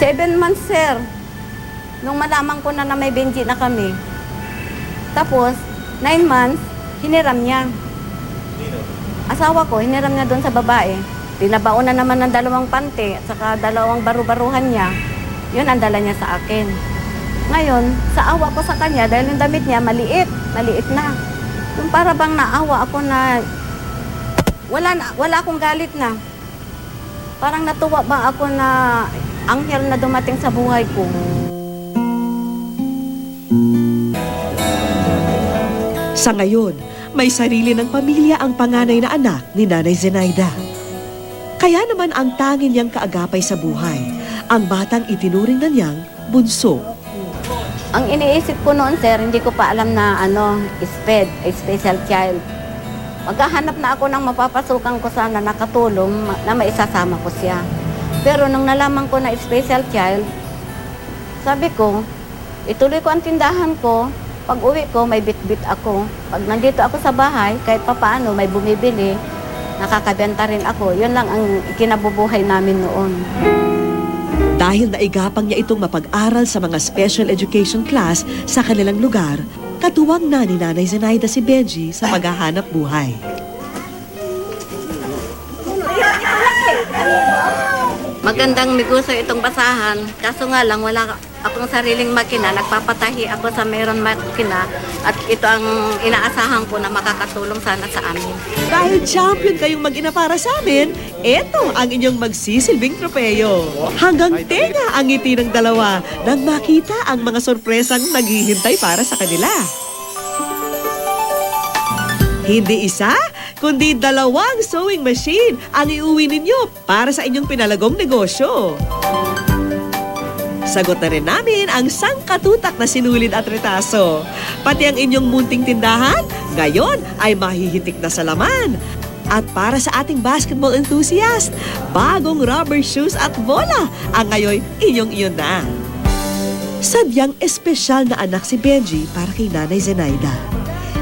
Seven months, sir. Nung malaman ko na na may Benji na kami. Tapos, nine months, hiniram niya. Asawa ko, hiniram niya doon sa babae. Tinabaon na naman ng dalawang pante at saka dalawang baru-baruhan niya. Yun ang dala niya sa akin. Ngayon, sa awa ko sa kanya, dahil yung damit niya maliit, maliit na. Yung para bang naawa ako na wala, na, wala akong galit na. Parang natuwa ba ako na anghel na dumating sa buhay ko. Sa ngayon, may sarili ng pamilya ang panganay na anak ni Nanay Zenaida. Kaya naman ang tangin niyang kaagapay sa buhay, ang batang itinuring na niyang bunso. Ang iniisip ko noon, sir, hindi ko pa alam na ano, SPED, special child. Maghahanap na ako ng mapapasukan ko sana nakatulong na maisasama ko siya. Pero nung nalaman ko na special child, sabi ko, ituloy ko ang tindahan ko. Pag uwi ko, may bit-bit ako. Pag nandito ako sa bahay, kahit papaano may bumibili, nakakabenta rin ako. Yun lang ang kinabubuhay namin noon. Dahil naigapang niya itong mapag-aral sa mga special education class sa kanilang lugar, katuwang na ni Nanay Zenaida si Benji sa maghahanap buhay. Magandang negosyo itong basahan. Kaso nga lang, wala akong sariling makina. Nagpapatahi ako sa mayroon makina. At ito ang inaasahan ko na makakatulong sana sa amin. Dahil champion kayong mag-ina para sa amin, eto ang inyong magsisilbing tropeyo. Hanggang tenga ang ngiti ng dalawa nang makita ang mga sorpresang naghihintay para sa kanila. Hindi isa, kundi dalawang sewing machine ang iuwi ninyo para sa inyong pinalagong negosyo. Sagot na rin namin ang sangkatutak na sinulid at retaso. Pati ang inyong munting tindahan, ngayon ay mahihitik na sa laman. At para sa ating basketball enthusiast, bagong rubber shoes at bola ang ngayon inyong iyon na. Sadyang espesyal na anak si Benji para kay Nanay Zenaida.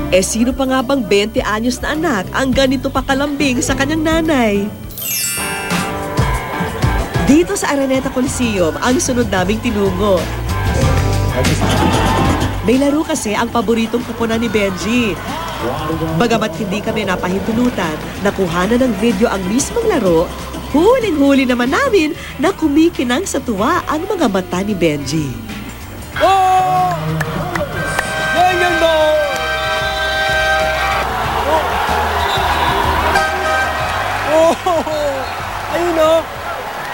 Eh sino pa nga bang 20 anyos na anak ang ganito pa kalambing sa kanyang nanay? Dito sa Araneta Coliseum ang sunod naming tinungo. May laro kasi ang paboritong kupunan ni Benji. Bagamat hindi kami napahintulutan, nakuha na ng video ang mismong laro, huling-huli naman namin na kumikinang sa tuwa ang mga mata ni Benji. Oh!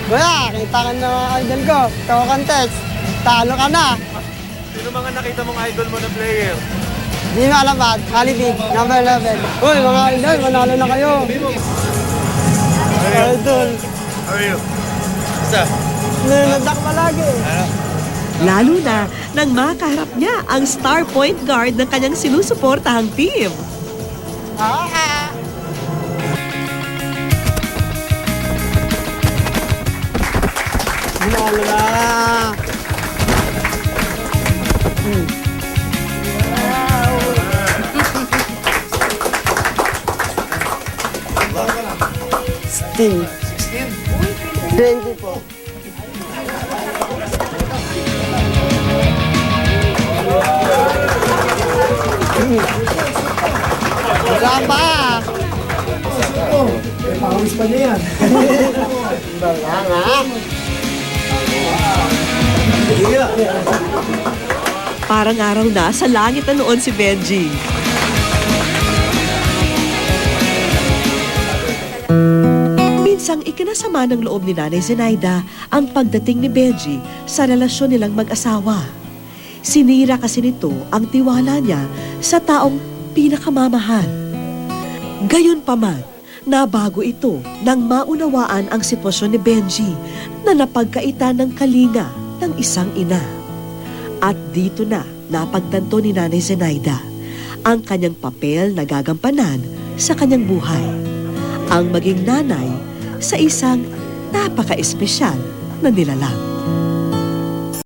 Kuya, kita ka na idol ko. Ikaw contest. Talo ka na. Sino mga nakita mong idol mo na player? Hindi mo alam ba? Holiday, number 11. Uy, mga idol, manalo na kayo. Idol. How are you? Isa. Nanadak palagi. Lalo na nang makaharap niya ang star point guard ng kanyang sinusuportahang team. Ah! Manalo na. Hmm. Sixteen. 16? 20 po. Wala pa. Wala nga. Parang araw na sa langit na noon si Benji. Minsang ikinasama ng loob ni Nanay Zenaida ang pagdating ni Benji sa relasyon nilang mag-asawa. Sinira kasi nito ang tiwala niya sa taong pinakamamahal. Gayon pa man, nabago ito nang maunawaan ang sitwasyon ni Benji na napagkaitan ng kalinga ng isang ina. At dito na napagtanto ni Nanay Zenaida ang kanyang papel na gagampanan sa kanyang buhay. Ang maging nanay sa isang napaka-espesyal na nilalang.